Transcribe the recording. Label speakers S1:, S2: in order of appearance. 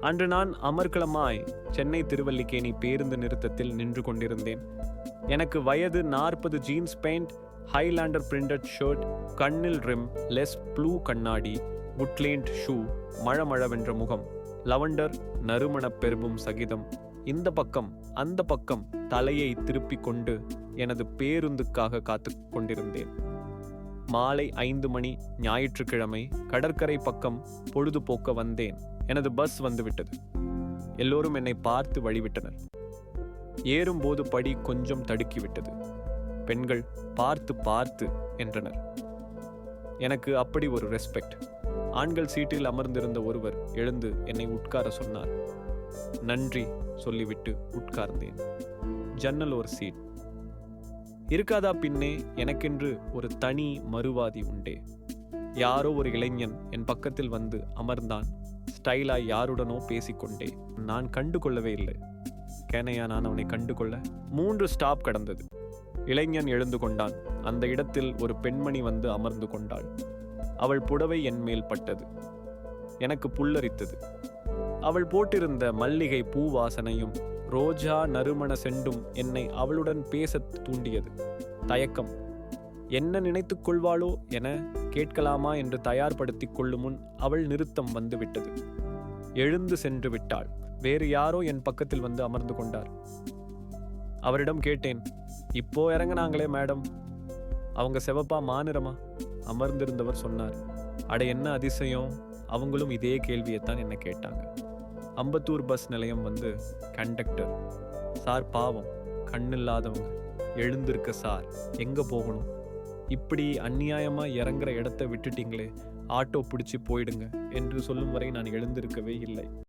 S1: அன்று நான் அமர்க்களமாய் சென்னை திருவல்லிக்கேணி பேருந்து நிறுத்தத்தில் நின்று கொண்டிருந்தேன். எனக்கு வயது நாற்பது jeans pant Highlander printed shirt கண்ணில் ரிம் லெஸ் ப்ளூ கண்ணாடி உட்லேண்ட் ஷூ மழமழவென்ற முகம் லவண்டர் நறுமணப் பெரும்பும் சகிதம். இந்த பக்கம் அந்த பக்கம் தலையை திருப்பிக் கொண்டு எனது பேருந்துக்காக காத்து கொண்டிருந்தேன். மாலை ஐந்து மணி ஞாயிற்றுக்கிழமை கடற்கரை பக்கம் பொழுதுபோக்க வந்தேன். எனது பஸ் வந்துவிட்டது. எல்லோரும் என்னை பார்த்து வழிவிட்டனர். ஏறும்போது படி கொஞ்சம் தடுக்கிவிட்டது. பெண்கள் பார்த்து பார்த்து என்றனர். எனக்கு அப்படி ஒரு ரெஸ்பெக்ட் ஆண்கள் சீட்டில் அமர்ந்திருந்த ஒருவர் எழுந்து என்னை உட்கார சொன்னார். நன்றி சொல்லிவிட்டு உட்கார்ந்தேன். ஜன்னல் ஒரு சீட். இருக்காதா பின்னே எனக்கென்று ஒரு தனி மறுவாதி உண்டே. யாரோ ஒரு இளைஞன் என் பக்கத்தில் வந்து அமர்ந்தான். ஸ்டைலாக யாருடனோ பேசிக்கொண்டே நான் கண்டு கொள்ளவே இல்லை. கேனையா நான் அவனை கண்டு கொள்ள மூன்று ஸ்டாப் கடந்தது. இளைஞன் எழுந்து கொண்டான். அந்த இடத்தில் ஒரு பெண்மணி வந்து அமர்ந்து கொண்டாள். அவள் புடவை என் மேல் பட்டது. எனக்கு புல்லரித்தது. அவள் போட்டிருந்த மல்லிகை பூ வாசனையும் ரோஜா நறுமண செண்டும் என்னை அவளுடன் பேசத் தூண்டியது. தயக்கம். என்ன நினைத்துக் கொள்வாளோ என கேட்கலாமா என்று தயார்படுத்திக் கொள்ளும் முன் அவள் நிறுத்தம் வந்துவிட்டது. எழுந்து சென்று விட்டாள். வேறு யாரோ என் பக்கத்தில் வந்து அமர்ந்து கொண்டார். அவரிடம் கேட்டேன் இப்போ இறங்குனாங்களே மேடம். அவங்க செவப்பா மாநிறமா? அமர்ந்திருந்தவர் சொன்னார் அட என்ன அதிசயம்? அவங்களும் இதே கேள்வியைத்தான் என்ன கேட்டாங்க. அம்பத்தூர் பஸ் நிலையம் வந்து கண்டக்டர். சார் பாவம். கண்ணில்லாதவங்க. எழுந்திருக்க சார். எங்க போகணும்? இப்படி அந்நியாயமாக இறங்குற இடத்த விட்டுட்டீங்களே ஆட்டோ பிடிச்சி போயிடுங்க என்று சொல்லும் வரை நான் எழுந்திருக்கவே இல்லை.